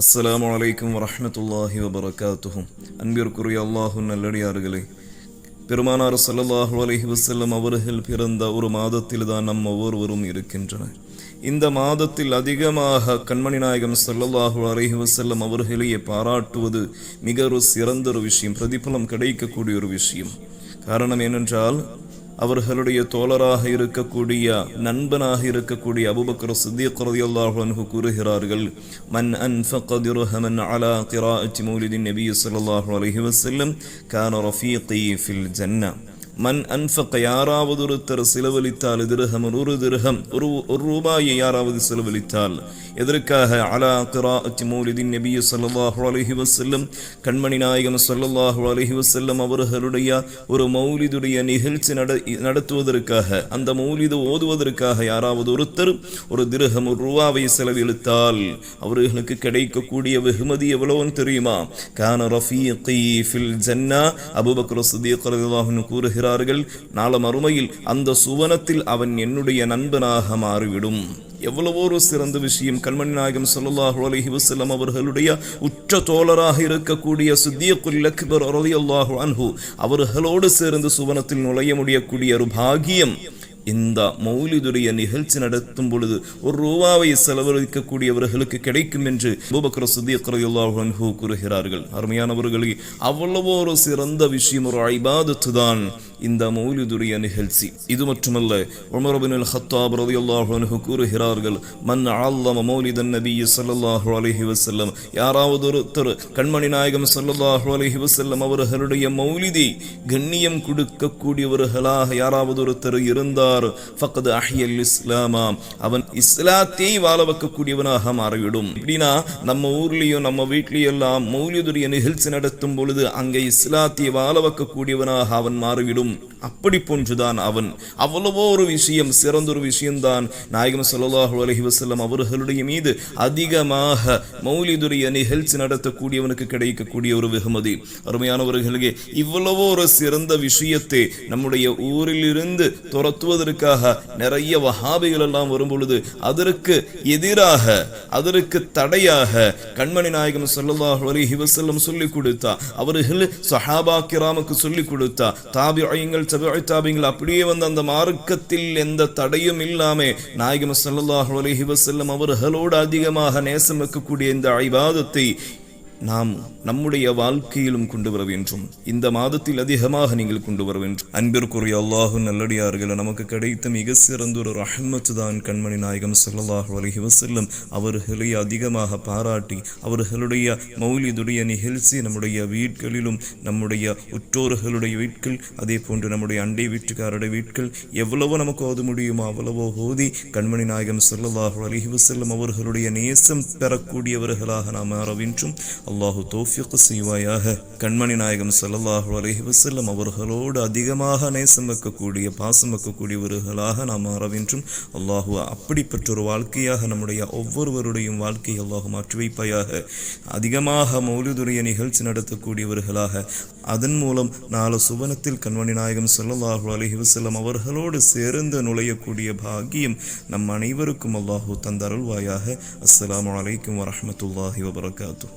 அஸ்லாம் வலைக்கம் வரமத்துல்லாஹி வபரகாத்துஹும் அன்பிற்குரிய அல்லாஹு நல்லடியார்களே பெருமானார் சல்லாஹு அலஹி வசல்லம் அவர்கள் பிறந்த ஒரு மாதத்தில் தான் நம் ஒவ்வொருவரும் இருக்கின்றனர். இந்த மாதத்தில் அதிகமாக கண்மணி நாயகம் சல்லல்லாஹு அலஹி வசல்லம் அவர்களையே பாராட்டுவது மிக ஒரு சிறந்த ஒரு விஷயம் பிரதிபலம் கிடைக்கக்கூடிய ஒரு விஷயம். காரணம் ஏனென்றால் அவர்களுடைய தோழராக இருக்கக்கூடிய நண்பனாக இருக்கக்கூடிய அபுபக்கர் சித்திக் ரலியல்லாஹு அன்ஹு கூறுகிறார்கள் மன் அன்ஃபக திர்ஹமன் அலா கிராஅத்தி மௌலிதின் நபி ஸல்லல்லாஹு அலைஹி வஸல்லம் கான ரஃபீகி ஃபில் ஜன்னah மன் அன்ஃபக்க யாராவது ஒருத்தர் செலவழித்தால் திருகம் ஒரு திருகம் ஒரு ஒரு ரூபாயை யாராவது செலவழித்தால் எதற்காக? அலா கிராஅத்தி மௌலிதின் நபி ஸல்லல்லாஹு அலஹி வசல்லம் கண்மணி நாயகம் ஸல்லல்லாஹு அலஹி வசல்லம் அவர்களுடைய ஒரு மௌலிதுடைய நிகழ்ச்சி நட நடத்துவதற்காக அந்த மௌலிது ஓதுவதற்காக யாராவது ஒருத்தர் ஒரு திருகம் ஒரு ரூபாவை செலவழித்தால் அவர்களுக்கு கிடைக்கக்கூடிய வெகுமதி எவ்வளவுன்னு தெரியுமா? கான ரஃபீ ஃபில் ஜன்னா அபூபக்கர் சுதீக் கூறுகிறார் சொல்கிறார்கள் நாள மறுமையில் அந்த சுவனத்தில் அவன் என்னுடைய நண்பனாக மாறிவிடும். எவ்வளவோ ஒரு சிறந்த விஷயம் கண்மணி நாயகம் ஸல்லல்லாஹு அலஹி வசலம் அவர்களுடைய உற்ற தோழராக இருக்கக்கூடிய சித்தியக்குல் அக்பர் ரலியல்லாஹு அன்ஹு அவர்களோடு சேர்ந்து சுவனத்தில் நுழைய முடியக்கூடிய ஒரு பாகியம் இந்த மௌலிதுடைய நிகழ்ச்சி நடத்தும் பொழுது ஒரு ரூபாவை செலவழிக்கக்கூடியவர்களுக்கு கிடைக்கும் என்று அபூபக்கர் சித்திக் கூறுகிறார்கள். அருமையானவர்களே அவ்வளவோ ஒரு சிறந்த விஷயம் ஒரு ஐபாதத்து தான் இந்த மௌலிதுரிய நிகழ்ச்சி இது மட்டுமல்ல உமரபின் ஹத்தாப் ரலியல்லாஹு அன்ஹு கூறுகிறார்கள் மன் அல்லம மௌலிதன் நபி ஸல்லல்லாஹு அலஹி வசல்லம் யாராவது ஒருத்தர் கண்மணி நாயகம் ஸல்லல்லாஹு அலஹி வசல்லம் அவர்களுடைய மௌலிதி கண்ணியம் கொடுக்கக்கூடியவர்களாக யாராவது ஒருத்தர் இருந்தார் ஃபக்கத் அஹியல் இஸ்லாமா அவன் இஸ்லாத்தை வாழ வைக்கக்கூடியவனாக மாறிவிடும் இப்படின்னா நம்ம ஊர்லேயும் நம்ம வீட்லேயும் எல்லாம் மௌலிதுரிய நிகழ்ச்சி நடத்தும் பொழுது அங்கே இஸ்லாத்தை வாழ வைக்கக்கூடியவனாக அவன் மாறிவிடும் gelungen. அப்படி போன்றுதான் அவன். அவ்வளவோ ஒரு விஷயம் சிறந்த ஒரு விஷயம்தான். நாயகம் ஸல்லல்லாஹு அலஹி வசல்லம் அவர்களுடைய மீது அதிகமாக மௌலிதுரிய நிகழ்ச்சி நடத்தக்கூடியவனுக்கு கிடைக்கக்கூடிய ஒரு வெகுமதி. அருமையானவர்களுக்கு இவ்வளவோ ஒரு சிறந்த விஷயத்தை நம்முடைய ஊரிலிருந்து துரத்துவதற்காக நிறைய வஹாபிகள் எல்லாம் வரும் பொழுது அதற்கு எதிராக அதற்கு தடையாக கண்மணி நாயகம் ஸல்லல்லாஹு அலைஹி வஸல்லம் சொல்லிக் கொடுத்தா அவர்கள் சஹாபா கிராமுக்கு சொல்லிக் கொடுத்தா தாபியங்கள் தபிஉ அப்படியே வந்து அந்த மார்க்கத்தில் எந்த தடையும் இல்லாமல் நாயகம் சல்லாஹ் அலஹி வசல்லம் அவர்களோடு அதிகமாக நேசம் வைக்கக்கூடிய இந்த ஐவாதத்தை நாம் நம்முடைய வாழ்க்கையிலும் கொண்டு வர வேண்டும். இந்த மாதத்தில் அதிகமாக நீங்கள் கொண்டு வர வேண்டும். அன்பிற்குரிய அல்லாஹு நல்லடியார்கள் நமக்கு கிடைத்த மிக சிறந்த ஒரு ரஹ்மத்து தான் கண்மணி நாயகம் சல்லாஹு அலஹி வசல்லம் அவர்களை அதிகமாக பாராட்டி அவர்களுடைய மௌலிதுடைய நிகழ்ச்சி நம்முடைய வீட்களிலும் நம்முடைய உற்றோர்களுடைய வீட்கள் அதே போன்று நம்முடைய அண்டை வீட்டுக்காருடைய வீட்கள் எவ்வளவோ நமக்கு ஓத முடியுமோ அவ்வளவோ ஓதி கண்மணி நாயகம் சல்லாஹு அலஹி வசல்லம் அவர்களுடைய நேசம் பெறக்கூடியவர்களாக நாம் மாற வேண்டும். அல்லாஹு தோஃபிக் செய்வாயாக. கண்மணி நாயகம் சல்லாஹூ அலஹி வசல்லம் அவர்களோடு அதிகமாக நேசம் வைக்கக்கூடிய பாசம் வைக்கக்கூடியவர்களாக நாம் மாற வேண்டும். அல்லாஹு அப்படிப்பட்ட ஒரு வாழ்க்கையாக நம்முடைய ஒவ்வொருவருடையும் வாழ்க்கையை அல்லாஹு மாற்றி வைப்பாயாக. அதிகமாக மௌலிதுடைய நிகழ்ச்சி நடத்தக்கூடியவர்களாக அதன் மூலம் நாலு சுவனத்தில் கண்மணி நாயகம் ஸல்லல்லாஹு அலஹி வசல்லம் அவர்களோடு சேர்ந்து நுழையக்கூடிய பாக்கியம் நம் அனைவருக்கும் அல்லாஹு தந்தருள்வாயாக. அஸ்லாம் வலைக்கம் வரமத்துல்லாஹி வபரகாத்துஹு.